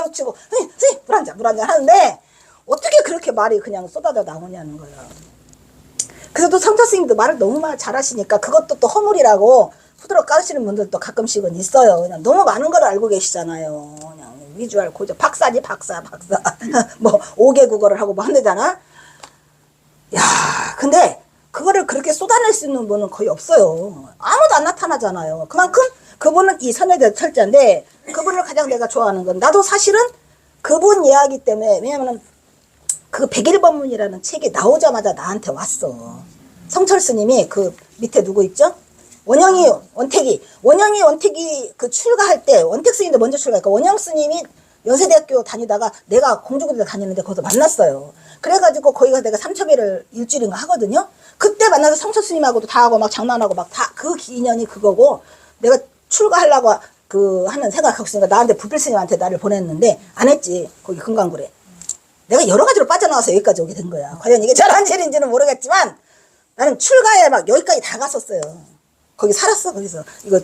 멈추고 선생님 선생님 물한잔 물한잔 하는데 어떻게 그렇게 말이 그냥 쏟아져 나오냐는 거야. 그래서 또 성자 스님도 말을 너무 말 잘하시니까 그것도 또 허물이라고 후드러 까시는 분들도 가끔씩은 있어요. 그냥 너무 많은 걸 알고 계시잖아요. 그냥 위주얼 고조 박사니 박사 박사 뭐 5개 국어를 하고 뭐 한대잖아. 야 근데 그거를 그렇게 쏟아낼 수 있는 분은 거의 없어요. 아무도 안 나타나잖아요. 그만큼 그분은 이 선에 대해 철저한데 그분을 가장 내가 좋아하는 건 나도 사실은 그분 이야기 때문에 왜냐면은 그 백일 법문이라는 책이 나오자마자 나한테 왔어. 성철 스님이 그 밑에 누구 있죠? 원영이 원택이 원영이 원택이 그 출가할 때 원택 스님도 먼저 출가했고 원영 스님이 연세대학교 다니다가 내가 공주고대 다니는데 거기서 만났어요. 그래가지고 거기가 내가 삼첩회를 일주일인가 하거든요. 그때 만나서 성철 스님하고도 다 하고 막 장난하고 막 다그 기인연이 그거고 내가 출가하려고 그 하는 생각하고 있으니까 나한테 부필 스님한테 나를 보냈는데 안 했지 거기 금강굴에. 내가 여러 가지로 빠져나와서 여기까지 오게 된 거야. 과연 이게 잘한 일인지는 모르겠지만 나는 출가에 막 여기까지 다 갔었어요. 거기 살았어 거기서 이거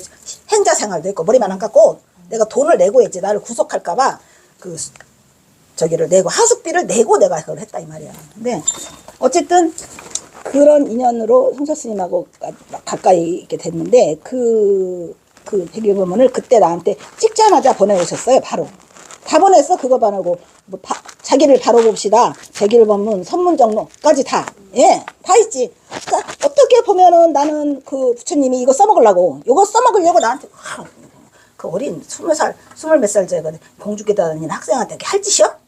행자 생활도 했고 머리만 안 깎고 내가 돈을 내고 했지 나를 구속할까봐 그 수- 저기를 내고 하숙비를 내고 내가 그걸 했다 이 말이야. 근데 어쨌든 그런 인연으로 성철 스님하고 가- 가까이 있게 됐는데 그, 그 백일본문을 그때 나한테 찍자마자 보내오셨어요, 바로. 다 보냈어, 그거 반하고. 뭐, 바, 자기를 바로 봅시다. 백일본문, 선문정록까지 다. 예, 다 있지. 그러니까 어떻게 보면은 나는 그 부처님이 이거 써먹으려고, 이거 써먹으려고 나한테, 와, 그 어린 스물 살, 스물 몇 살짜리 공주께 다니는 학생한테 할 짓이야?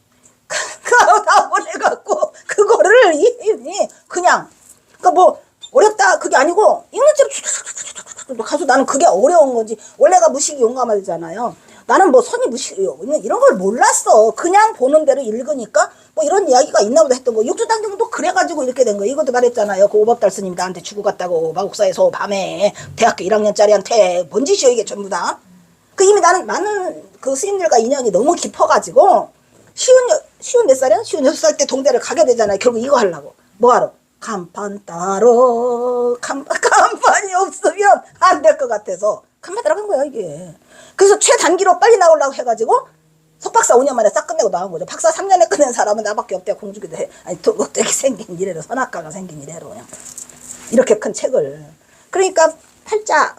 그거 다 보내갖고, 그거를, 이, 이, 그냥, 그니까 뭐, 어렵다, 그게 아니고, 읽는 대로 가서 나는 그게 어려운 거지. 원래가 무식이 용감하잖아요. 나는 뭐 선이 무식, 이런 걸 몰랐어. 그냥 보는 대로 읽으니까, 뭐 이런 이야기가 있나 보다 했던 거. 육주단경도 그래가지고 이렇게 된 거. 이것도 말했잖아요. 그 오법달 스님 나한테 주고 갔다고, 마곡사에서 밤에 대학교 1학년짜리한테 뭔 짓이야, 이게 전부 다. 그 이미 나는 많은 그 스님들과 인연이 너무 깊어가지고 쉬운 여- 쉬운 몇 살이야? 쉬운 여섯 살 때 동대를 가게 되잖아요. 결국 이거 하려고 뭐하러? 간판 따로 간, 간판이 없으면 안 될 것 같아서 간판 따라간 거야 이게. 그래서 최단기로 빨리 나오려고 해가지고 석박사 5년 만에 싹 끝내고 나온 거죠. 박사 3년에 끝낸 사람은 나밖에 없대 공주기도 해. 아니 도덕되게 생긴 이래로 선악가가 생긴 이래로 그냥 이렇게 큰 책을. 그러니까 팔자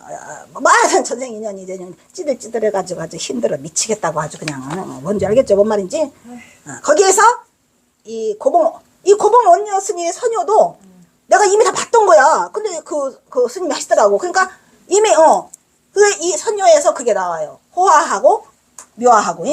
어, 많은 전생 인연이 이제 그냥 찌들찌들해 가지고 아주 힘들어 미치겠다고 아주 그냥 어, 뭔지 알겠죠? 뭔 말인지? 어, 거기에서 이 고봉 이 고봉 원녀 스님의 선녀도 내가 이미 다 봤던 거야. 근데 그, 그 스님이 하시더라고. 그러니까 이미 어, 그이 선녀에서 그게 나와요. 호화하고 묘화하고.